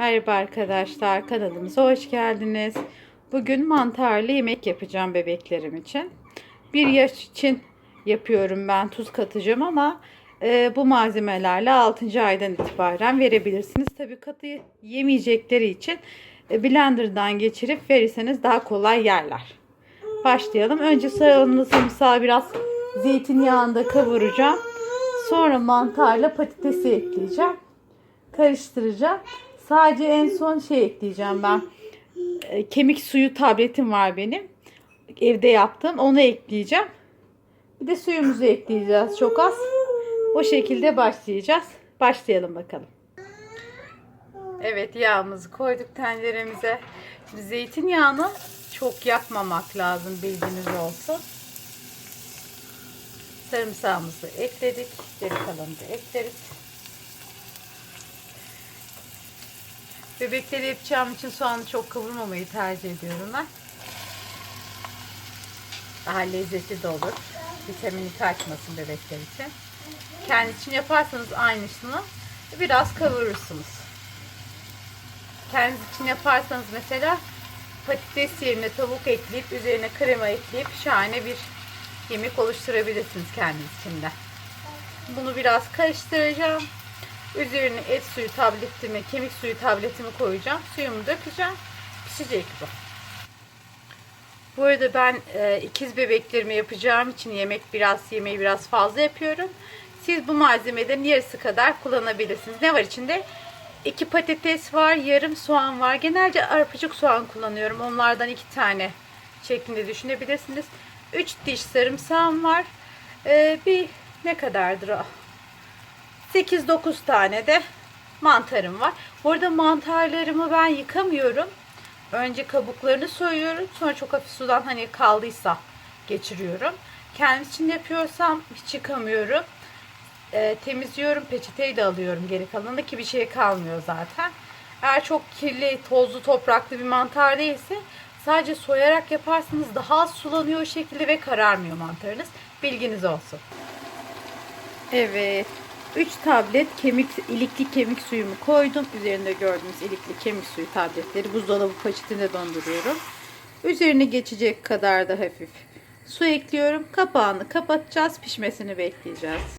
Merhaba arkadaşlar kanalımıza hoş geldiniz. Bugün mantarlı yemek yapacağım bebeklerim için. Bir yaş için yapıyorum ben tuz katacağım ama e, bu malzemelerle 6. aydan itibaren verebilirsiniz. Tabi katı yemeyecekleri için e, blenderdan geçirip verirseniz daha kolay yerler. Başlayalım. Önce soğanlı sarımsağı biraz zeytinyağında kavuracağım. Sonra mantarla patatesi ekleyeceğim. Karıştıracağım. Sadece en son şey ekleyeceğim ben. E, Kemik suyu tabletim var benim. Evde yaptım. Onu ekleyeceğim. Bir de suyumuzu ekleyeceğiz çok az. O şekilde başlayacağız. Başlayalım bakalım. Evet yağımızı koyduk tenceremize. Şimdi zeytinyağını çok yapmamak lazım bilginiz olsun. Sarımsağımızı ekledik. Geri kalanını da ekleriz. Bebekleri yapacağım için soğanı çok kavurmamayı tercih ediyorum ben. Daha lezzetli de olur. Vitamini kaçmasın bebekler için. Kendi için yaparsanız aynısını biraz kavurursunuz. Kendiniz için yaparsanız mesela patates yerine tavuk ekleyip üzerine krema ekleyip şahane bir yemek oluşturabilirsiniz kendiniz için de. Bunu biraz karıştıracağım. Üzerine et suyu tabletimi, kemik suyu tabletimi koyacağım. Suyumu dökeceğim. Pişecek bu. Bu arada ben e, ikiz bebeklerimi yapacağım için yemek biraz yemeği biraz fazla yapıyorum. Siz bu malzemelerin yarısı kadar kullanabilirsiniz. Ne var içinde? İki patates var, yarım soğan var. Genelde arpacık soğan kullanıyorum. Onlardan iki tane şeklinde düşünebilirsiniz. Üç diş sarımsağım var. Ee, bir ne kadardır o? 8-9 tane de mantarım var. Bu arada mantarlarımı ben yıkamıyorum. Önce kabuklarını soyuyorum. Sonra çok hafif sudan hani kaldıysa geçiriyorum. Kendim için yapıyorsam hiç yıkamıyorum. Ee, temizliyorum. Peçeteyi de alıyorum geri kalanında ki bir şey kalmıyor zaten. Eğer çok kirli, tozlu, topraklı bir mantar değilse sadece soyarak yaparsanız daha az sulanıyor şekilde ve kararmıyor mantarınız. Bilginiz olsun. Evet. 3 tablet kemik ilikli kemik suyumu koydum. Üzerinde gördüğünüz ilikli kemik suyu tabletleri buzdolabı poşetinde donduruyorum. Üzerine geçecek kadar da hafif su ekliyorum. Kapağını kapatacağız. Pişmesini bekleyeceğiz.